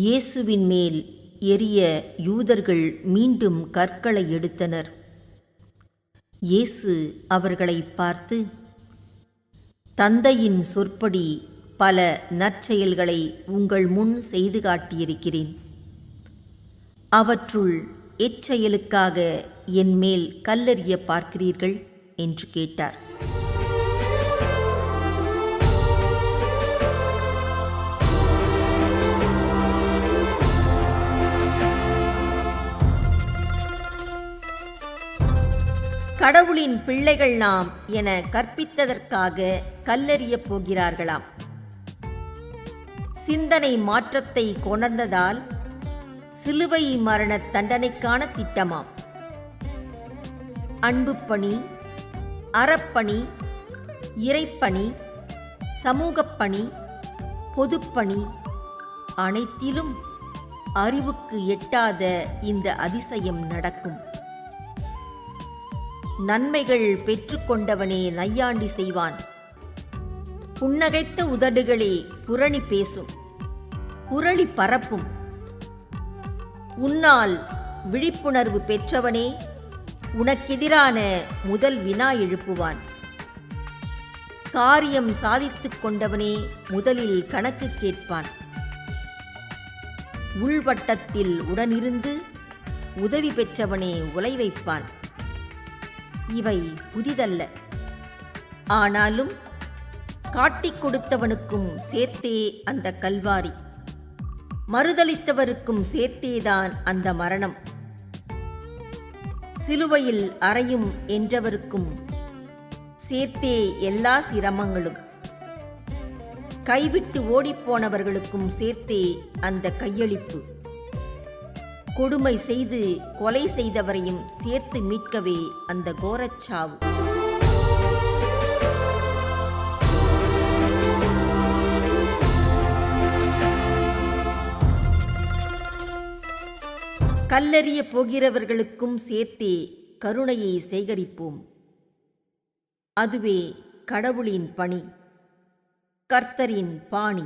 இயேசுவின் மேல் எரிய யூதர்கள் மீண்டும் கற்களை எடுத்தனர். இயேசு அவர்களை பார்த்து தந்தையின் சொற்படி பல நற்செயல்களை உங்கள் முன் செய்து காட்டியிருக்கிறேன். அவற்றுள் எச்செயலுக்காக என் மேல் கல்லறிய பார்க்கிறீர்கள்? என்று கேட்டார். கடவுளின் பிள்ளைகள் நாம் என கற்பித்ததற்காக கல்லறிய போகிறார்களாம். சிந்தனை மாற்றத்தை கொணர்ந்ததால் சிலுவை மரண தண்டனைக்கான திட்டமாம். அன்புப்பணி அறப்பணி இறைப்பணி சமூகப்பணி பொதுப்பணி அனைத்திலும் அறிவுக்கு எட்டாத இந்த அதிசயம் நடக்கும். நன்மைகள் பெற்றுக்கொண்டவனே நையாண்டி செய்வான். புன்னகைத்த உதடுகளே புரணி பேசும். புரளி பரப்பும். உன்னால் விழிப்புணர்வு பெற்றவனே உனக்கெதிரான முதல் வினா எழுப்புவான். காரியம் சாதித்துக் கொண்டவனே முதலில் கணக்கு கேட்பான். உள்வட்டத்தில் உடனிருந்து உதவி பெற்றவனே உலை வைப்பான். இவை புதிதல்ல. ஆனாலும் காட்டிக் கொடுத்தவனுக்கும் சேர்த்தே அந்த கல்வாரி. மறுதளித்தவருக்கும் சேர்த்தேதான் அந்த மரணம். சிலுவையில் அறையும் என்றவருக்கும் சேர்த்தே எல்லா சிரமங்களும். கைவிட்டு ஓடிப்போனவர்களுக்கும் சேர்த்தே அந்த கையளிப்பு. கொடுமை செய்து கொலை செய்தவரையும் சேர்த்து மீட்கவே அந்த கோரச்சாவு. கல்லறிய போகிறவர்களுக்கும் சேர்த்தே கருணையை சேகரிப்போம். அதுவே கடவுளின் பணி கர்த்தரின் பாணி.